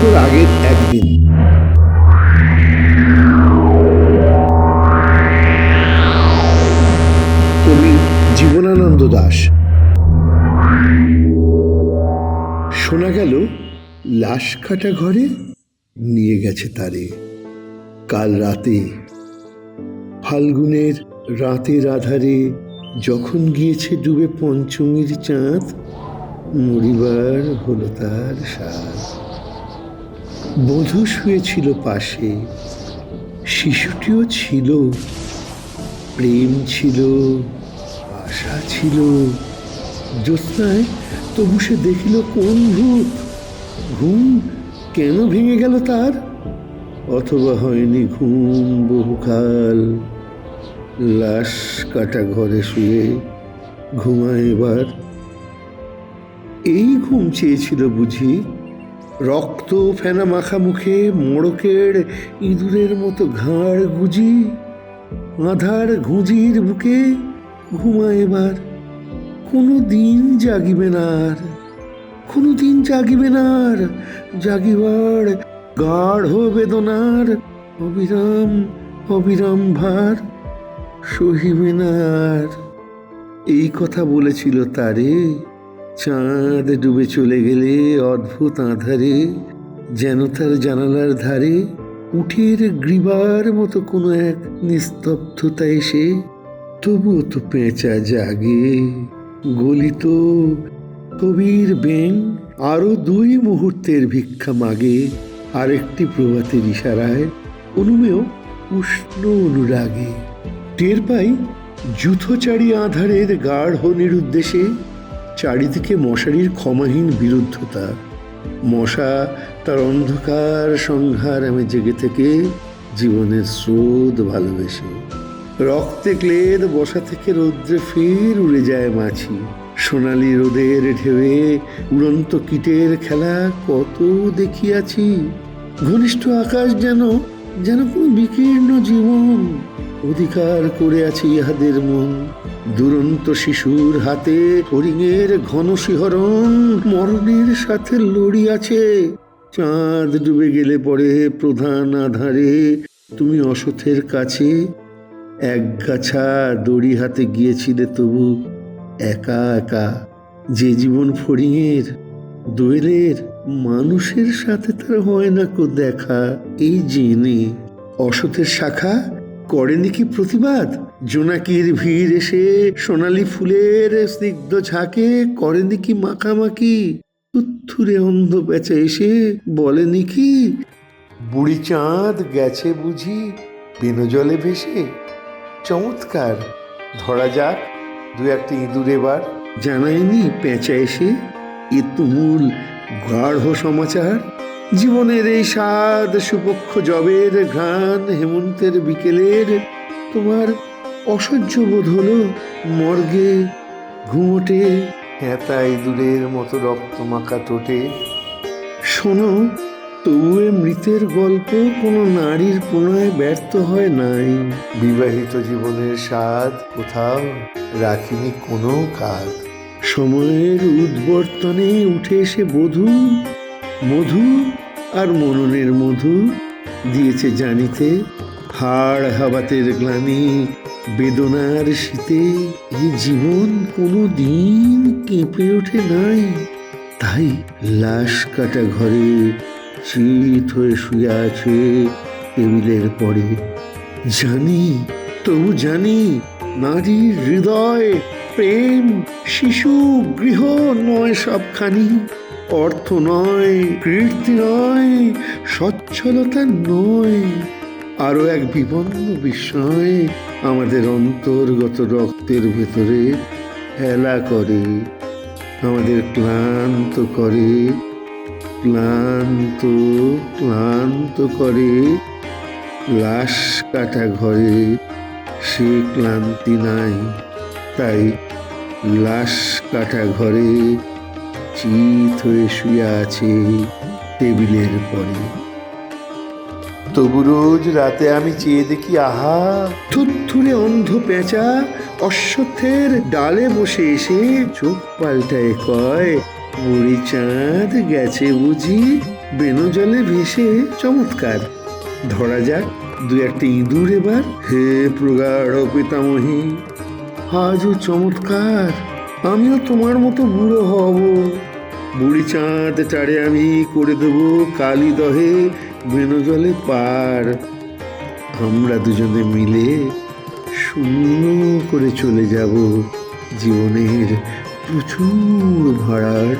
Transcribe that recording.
বছর আগের একদিন। কবি জীবনানন্দ দাস। শোনা গেল, লাশ কাটা ঘরে নিয়ে গেছে তারে। কাল রাতে ফাল্গুনের রাতের আধারে যখন গিয়েছে ডুবে পঞ্চমীর চাঁদ, মরিবার হলো তার সাজ বধূ শুয়েছিল পাশে, শিশুটিও ছিল, প্রেম ছিল, আশা ছিল। জ্যোৎস্নায় তবু সে দেখিল কোন রূপ? ঘুম কেন ভেঙে গেল তার? অথবা হয়নি ঘুম বহুকাল? লাশ কাটা ঘরে শুয়ে ঘুমায় এবার। এই ঘুম চেয়েছিল বুঝি রক্ত ফেনা মাখা মুখে মোড়কের ইঁদুরের মতো ঘাড় গুজি, আধার ঘুঁজির বুকে ঘুমায় এবার। কোনো দিন জাগিবে না আর কোনো দিন জাগিবে না আর, জাগিবার গাঢ় বেদনার অবিরাম অবিরাম ভার সহিবে না আর। এই কথা বলেছিল তারে চাঁদ ডুবে চলে গেলে অদ্ভুত আধারে, যেন তার জানালার ধারে উঠের গ্রীবার মতো কোনো এক নিস্তব্ধতা এসে তবুও তো পেঁচা জাগে। গলিত কবির বেং আরও দুই মুহূর্তের ভিক্ষা মাগে, আরেকটি প্রভাতের ইশারায় অনুমেয় উষ্ণ অনুরাগে। টের পাই যুথচারী আধারের গাঢ় নিরুদ্দেশে চারিদিকে মশারির ক্ষমাহীন বিরুদ্ধতা। মশা তার অন্ধকার সংহার আমি জেগে থেকে জীবনের স্রোত ভালোবেসে। রক্তে ক্লেদ বসা থেকে রৌদ্রে ফের উড়ে যায় মাছি। সোনালি রোদের ঢেউয়ে উড়ন্ত কীটের খেলা কত দেখিয়াছি। ঘনিষ্ঠ আকাশ যেন যেন কোনো বিকীর্ণ জীবন। অধিকার করে আছে ইহাদের মন। দুরন্ত শিশুর হাতে হরিণের ঘন শিহরণ মরণের সাথে লড়িয়াছে। চাঁদ ডুবে গেলে পরে প্রধান আধারে তুমি অসথের কাছে এক গাছা দড়ি হাতে গিয়েছিলে তবু একা একা। যে জীবন ফড়িংয়ের দোয়েলের, মানুষের সাথে তার হয় না কো দেখা। এই জেনে অসতের শাখা করেনি কি প্রতিবাদ? জোনাকির ভিড় এসে সোনালি ফুলের স্নিগ্ধ ঝাঁকে করেনি কি মাখামাখি? তুত্থুরে অন্ধ পেঁচা এসে বলেনি কি? বুড়ি চাঁদ গেছে বুঝি বেনজলে ভেসে। চমৎকার, ধরা যাক দু একটা ইঁদুর এবার। জানায়নি পেঁচা এসে, এ তুমুল গাঢ় সমাচার। জীবনের এই স্বাদ সুপক্ষ জবের ঘ্রাণ হেমন্তের বিকেলের, তোমার অসহ্য বোধ হলো মর্গে ঘুমোটে হেতা ইঁদুরের মতো রক্ত মাখা টোটে শোনো তবু এ মৃতের গল্প কোনো নারীর প্রণয় ব্যর্থ হয় নাই। বিবাহিত জীবনের স্বাদ কোথাও রাখিনি কোনো কাজ। সময়ের উদ্বর্তনে উঠে এসে বধূ মধু আর মননের মধু দিয়েছে জানিতে হাড় হাবাতের গ্লানি বেদনার শীতে এই জীবন কোনো দিন কেঁপে ওঠে নাই। তাই লাশ কাটা ঘরে চিত হয়ে শুয়ে আছে টেবিলের পরে। জানি, তবু জানি নারীর হৃদয়, প্রেম, শিশু, গৃহ নয় সবখানি। অর্থ নয়, কীর্তি নয়, সচ্ছলতা নয়। আরও এক বিপন্ন বিষয় আমাদের অন্তর্গত রক্তের ভেতরে হেলা করে, আমাদের ক্লান্ত করে, ক্লান্ত ক্লান্ত করে, লাশ কাটা ঘরে সে ক্লান্তি নাই, তাই লাশ কাটা ঘরে চিত হয়ে শুয়ে আছে টেবিলের পরে। তবু রোজ রাতে আমি চেয়ে দেখি, আহা! থুরথুরে অন্ধ পেঁচা অশ্বত্থের ডালে বসে এসে চোখ পাল্টায় কয় মুড়ি চাঁদ গেছে বুঝি বেনো জলে ভেসে চমৎকার। ধরা যাক, দু একটা ইঁদুর এবার। হে প্রগাঢ় পিতামহী, আজও চমৎকার। আমিও তোমার মতো বুড়ো হব। বুড়ি চাঁদ টাড়ে আমি করে দেব কালি দহে বেনো জলে পার। আমরা দুজনে মিলে শূন্য করে চলে যাব জীবনের প্রচুর ভাড়ার